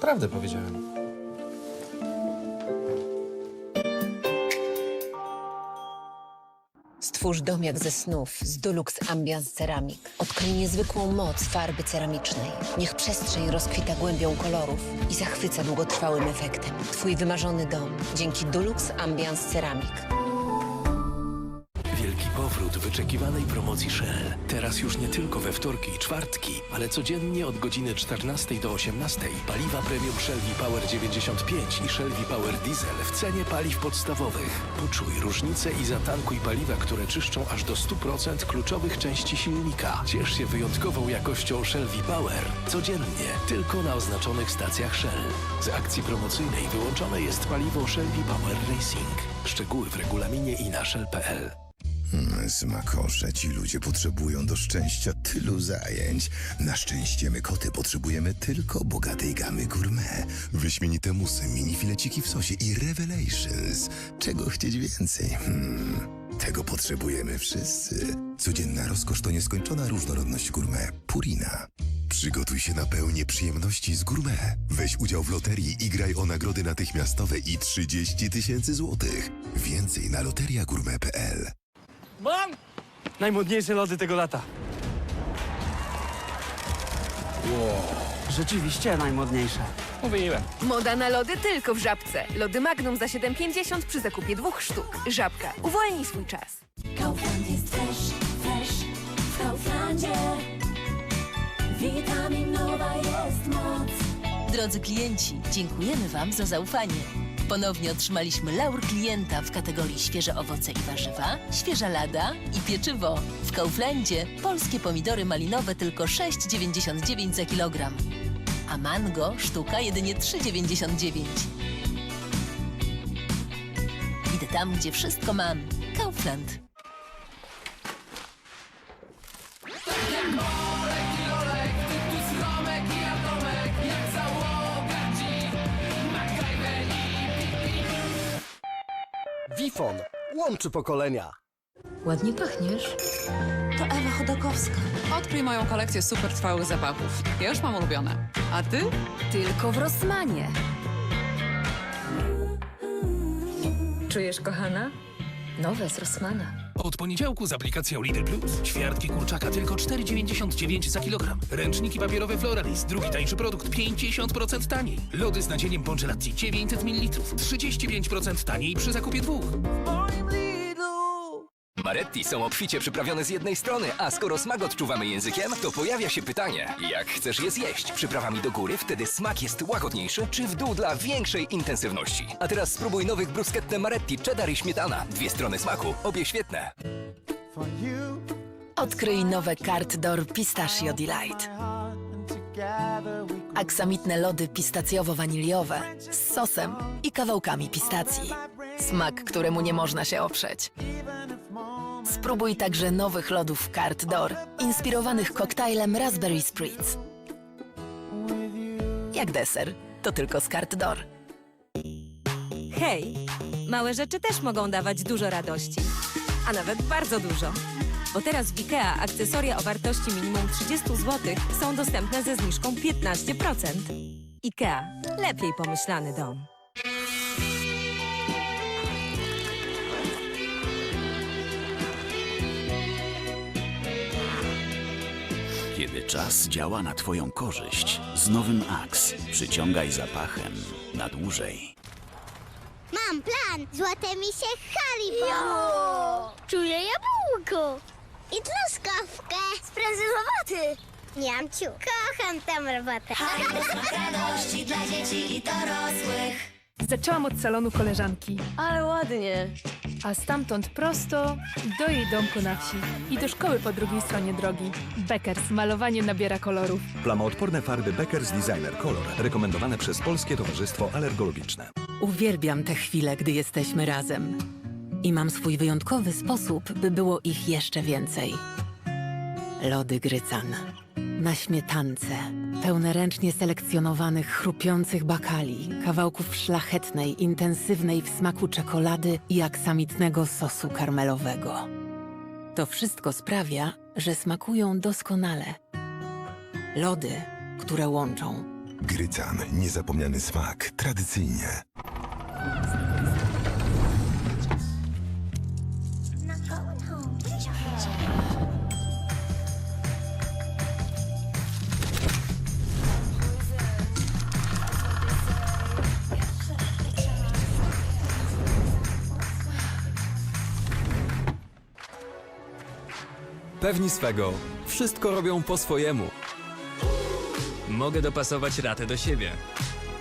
Prawdę powiedziałem. Stwórz dom jak ze snów z Dulux Ambiance Ceramic. Odkryj niezwykłą moc farby ceramicznej. Niech przestrzeń rozkwita głębią kolorów i zachwyca długotrwałym efektem. Twój wymarzony dom dzięki Dulux Ambiance Ceramic. Powrót wyczekiwanej promocji Shell. Teraz już nie tylko we wtorki i czwartki, ale codziennie od godziny 14 do 18. Paliwa premium Shell V-Power 95 i Shell V-Power Diesel w cenie paliw podstawowych. Poczuj różnicę i zatankuj paliwa, które czyszczą aż do 100% kluczowych części silnika. Ciesz się wyjątkową jakością Shell V-Power. Codziennie, tylko na oznaczonych stacjach Shell. Z akcji promocyjnej wyłączone jest paliwo Shell V-Power Racing. Szczegóły w regulaminie i na shell.pl. Smakosze, ci ludzie potrzebują do szczęścia tylu zajęć. Na szczęście my koty potrzebujemy tylko bogatej gamy gourmet. Wyśmienite musy, mini fileciki w sosie i revelations. Czego chcieć więcej? Hmm, tego potrzebujemy wszyscy. Codzienna rozkosz to nieskończona różnorodność gourmet. Purina. Przygotuj się na pełnię przyjemności z gourmet. Weź udział w loterii i graj o nagrody natychmiastowe i 30 tysięcy złotych. Więcej na loteriagourmet.pl Mam! Najmodniejsze lody tego lata. Rzeczywiście najmodniejsze. Mówiłem. Moda na lody tylko w Żabce. Lody Magnum za 7,50 przy zakupie dwóch sztuk. Żabka. Uwolnij swój czas. Kaufland jest fresh, fresh w Kauflandzie. Witaminowa jest moc. Drodzy klienci, dziękujemy Wam za zaufanie. Ponownie otrzymaliśmy laur klienta w kategorii świeże owoce i warzywa, świeża lada i pieczywo. W Kauflandzie polskie pomidory malinowe tylko 6,99 za kilogram, a mango sztuka jedynie 3,99. Idę tam, gdzie wszystko mam. Kaufland. Wifon łączy pokolenia. Ładnie pachniesz. To Ewa Chodakowska. Odkryj moją kolekcję super trwałych zapachów. Ja już mam ulubione. A ty? Tylko w Rossmanie. Czujesz, kochana? Nowe z Rossmana. Od poniedziałku z aplikacją Lidl Plus. Ćwiartki kurczaka tylko 4,99 za kilogram. Ręczniki papierowe Floralis. Drugi tańszy produkt 50% taniej. Lody z nadzieniem Pongelatti 900 ml. 35% taniej przy zakupie dwóch. Maretti są obficie przyprawione z jednej strony, a skoro smak odczuwamy językiem, to pojawia się pytanie, jak chcesz je zjeść? Przyprawami do góry, wtedy smak jest łagodniejszy, czy w dół dla większej intensywności? A teraz spróbuj nowych bruschette Maretti, cheddar i śmietana. Dwie strony smaku, obie świetne. Odkryj nowe Carte d'Or Pistachio Delight. Aksamitne lody pistacjowo-waniliowe z sosem i kawałkami pistacji. Smak, któremu nie można się oprzeć. Spróbuj także nowych lodów Carte d'Or, inspirowanych koktajlem Raspberry Spritz. Jak deser, to tylko z Carte d'Or. Hej, małe rzeczy też mogą dawać dużo radości. A nawet bardzo dużo. Bo teraz w IKEA akcesoria o wartości minimum 30 zł są dostępne ze zniżką 15%. IKEA. Lepiej pomyślany dom. Kiedy czas działa na Twoją korzyść, z nowym Axe przyciągaj zapachem na dłużej. Mam plan! Złote mi się Haribo! Czuję jabłko! I truskawkę! Sprężynowaty! Niamciu, kocham tę robotę! radości dla dzieci i dorosłych! Zaczęłam od salonu koleżanki, Ale ładnie! A stamtąd prosto do jej domku na wsi i do szkoły po drugiej stronie drogi. Beckers. Malowanie nabiera kolorów. Plamoodporne farby Beckers Designer Color. Rekomendowane przez Polskie Towarzystwo Alergologiczne. Uwielbiam te chwile, gdy jesteśmy razem. I mam swój wyjątkowy sposób, by było ich jeszcze więcej. Lody Grycan. Na śmietance, pełne ręcznie selekcjonowanych, chrupiących bakali, kawałków szlachetnej, intensywnej w smaku czekolady i aksamitnego sosu karmelowego. To wszystko sprawia, że smakują doskonale. Lody, które łączą Grycan, niezapomniany smak, tradycyjnie. Pewni swego. Wszystko robią po swojemu. Mogę dopasować ratę do siebie.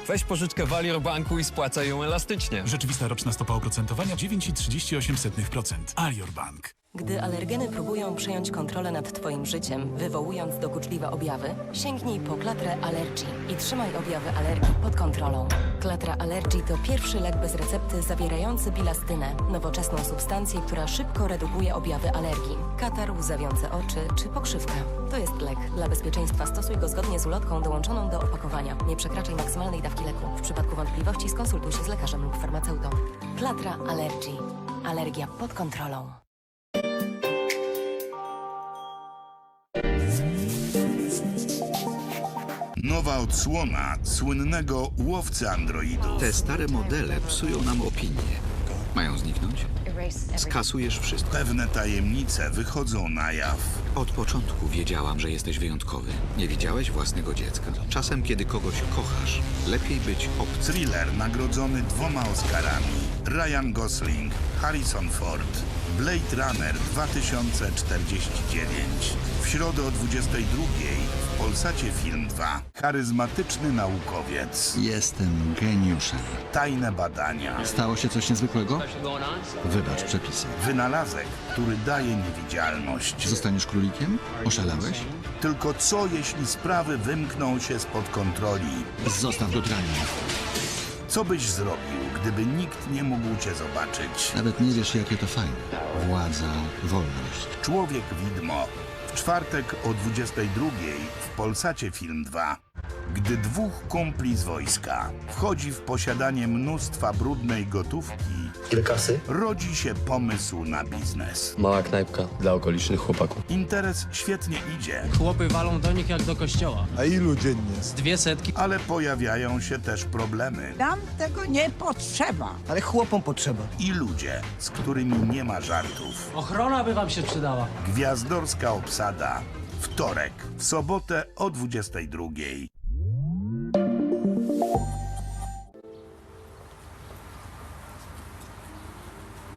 Weź pożyczkę w Alior Banku i spłacaj ją elastycznie. Rzeczywista roczna stopa oprocentowania 9,38%. Alior Bank. Gdy alergeny próbują przejąć kontrolę nad Twoim życiem, wywołując dokuczliwe objawy, sięgnij po Klatrę Allergy i trzymaj objawy alergii pod kontrolą. Klatra Allergy to pierwszy lek bez recepty zawierający bilastynę, nowoczesną substancję, która szybko redukuje objawy alergii. Katar, łzawiące oczy czy pokrzywka. To jest lek. Dla bezpieczeństwa stosuj go zgodnie z ulotką dołączoną do opakowania. Nie przekraczaj maksymalnej dawki leku. W przypadku wątpliwości skonsultuj się z lekarzem lub farmaceutą. Klatra Allergy. Alergia pod kontrolą. Nowa odsłona słynnego łowcy androidów. Te stare modele psują nam opinię. Mają zniknąć? Skasujesz wszystko. Pewne tajemnice wychodzą na jaw. Od początku wiedziałam, że jesteś wyjątkowy. Nie widziałeś własnego dziecka. Czasem, kiedy kogoś kochasz, lepiej być obcy. Thriller nagrodzony dwoma Oscarami. Ryan Gosling, Harrison Ford. Blade Runner 2049. W środę o 22 w Polsacie Film 2. Charyzmatyczny naukowiec. Jestem geniuszem. Tajne badania. Stało się coś niezwykłego? Wybacz przepisy. Wynalazek, który daje niewidzialność. Zostaniesz królikiem? Oszalałeś? Tylko co, jeśli sprawy wymkną się spod kontroli? Zostaw go traniu. Co byś zrobił, gdyby nikt nie mógł cię zobaczyć? Nawet nie wiesz, jakie to fajne. Władza, wolność. Człowiek widmo. Czwartek o 22 w Polsacie Film 2. Gdy dwóch kumpli z wojska wchodzi w posiadanie mnóstwa brudnej gotówki, Ile kasy? rodzi się pomysł na biznes. Mała knajpka dla okolicznych chłopaków. Interes świetnie idzie, Chłopy walą do nich jak do kościoła. A ilu dziennie? Z dwie setki. ale pojawiają się też problemy. Nam tego nie potrzeba. Ale chłopom potrzeba. I ludzie, z którymi nie ma żartów. Ochrona by wam się przydała. Gwiazdorska obsada. Wtorek, w sobotę o 22.